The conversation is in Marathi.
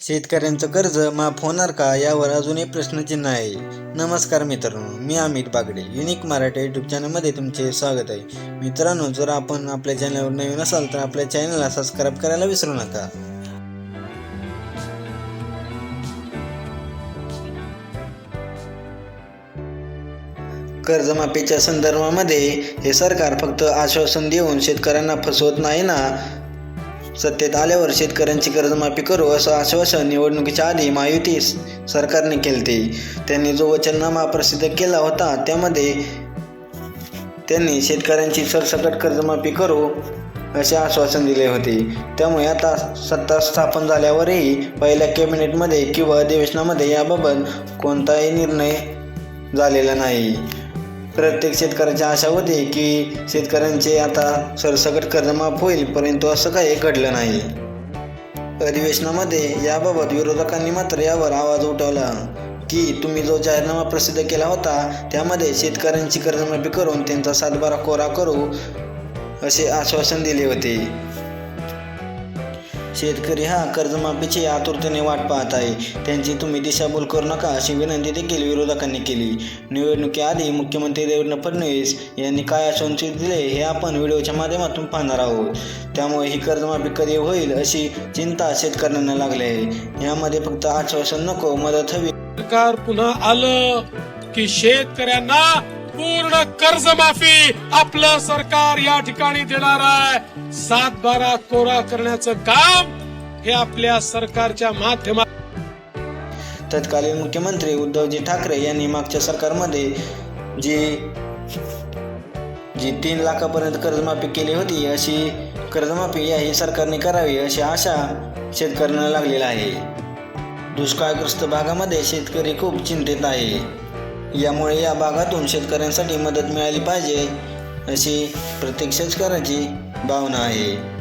शेतकऱ्यांचं कर्ज माफ होणार का यावर अजूनही प्रश्नचिन्ह आहे. नमस्कार मित्रांनो मी अमित बागडे युनिक मराठी यूट्यूब चॅनलमध्ये तुमचे स्वागत आहे. मित्रांनो जर आपण आपल्या चॅनलवर नवीन असाल तर आपल्या चॅनलला सबस्क्राईब करायला विसरू नका. कर्जमाफीच्या संदर्भामध्ये हे सरकार फक्त आश्वासन देऊन शेतकऱ्यांना फसवत नाही ना? सत्तेत आल्यावर शेतकऱ्यांची कर्जमाफी करू असं आश्वासन निवडणुकीच्या आधी महायुती सरकारने केले त्यांनी जो वचननामा प्रसिद्ध केला होता त्यामध्ये त्यांनी शेतकऱ्यांची सरसकट कर्जमाफी करू असे आश्वासन दिले होते. त्यामुळे आता सत्ता स्थापन झाल्यावरही पहिल्या कॅबिनेटमध्ये किंवा अधिवेशनामध्ये याबाबत कोणताही निर्णय झालेला नाही. प्रत्येक शेतकऱ्याची आशा होती की शेतकऱ्यांचे आता सरसकट कर्जमाफ होईल परंतु असं काही घडलं नाही. अधिवेशनामध्ये याबाबत विरोधकांनी मात्र यावर आवाज उठवला की तुम्ही जो जाहीरनामा प्रसिद्ध केला होता त्यामध्ये शेतकऱ्यांची कर्जमाफी करून त्यांचा सातबारा कोरा करू असे आश्वासन दिले होते. शेतकरी हा कर्जमाफीची आतुरतेने वाट पाहत आहे. त्यांची तुम्ही दिशाभूल करू नका अशी विनंती देखील विरोधकांनी केली. निवडणुकीआधी मुख्यमंत्री देवेंद्र फडणवीस यांनी काय आश्वासन दिले हे आपण व्हिडिओच्या माध्यमातून पाहणार आहोत. त्यामुळे ही कर्जमाफी कधी होईल अशी चिंता शेतकऱ्यांना लागली आहे. यामध्ये फक्त आश्वासन नको मदत हवी. सरकार पुन्हा आलं की शेतकऱ्यांना पूर्ण कर्जमाफी आपलं सरकार या ठिकाणी देणार आहे. सात बारा कोरा करण्याचं काम हे आपल्या सरकारच्या माध्यमात तत्कालीन मुख्यमंत्री उद्धवजी ठाकरे यांनी मागच्या सरकारमध्ये जी जी तीन लाखापर्यंत कर्जमाफी केली होती अशी कर्जमाफी याही सरकारने करावी अशी आशा शेतकऱ्यांना लागलेला आहे. दुष्काळग्रस्त भागामध्ये शेतकरी खूप चिंतित आहे. यामुळे या भागातून शेतकऱ्यांसाठी मदत मिळाली पाहिजे अशी प्रत्येक शेतकऱ्याची भावना आहे.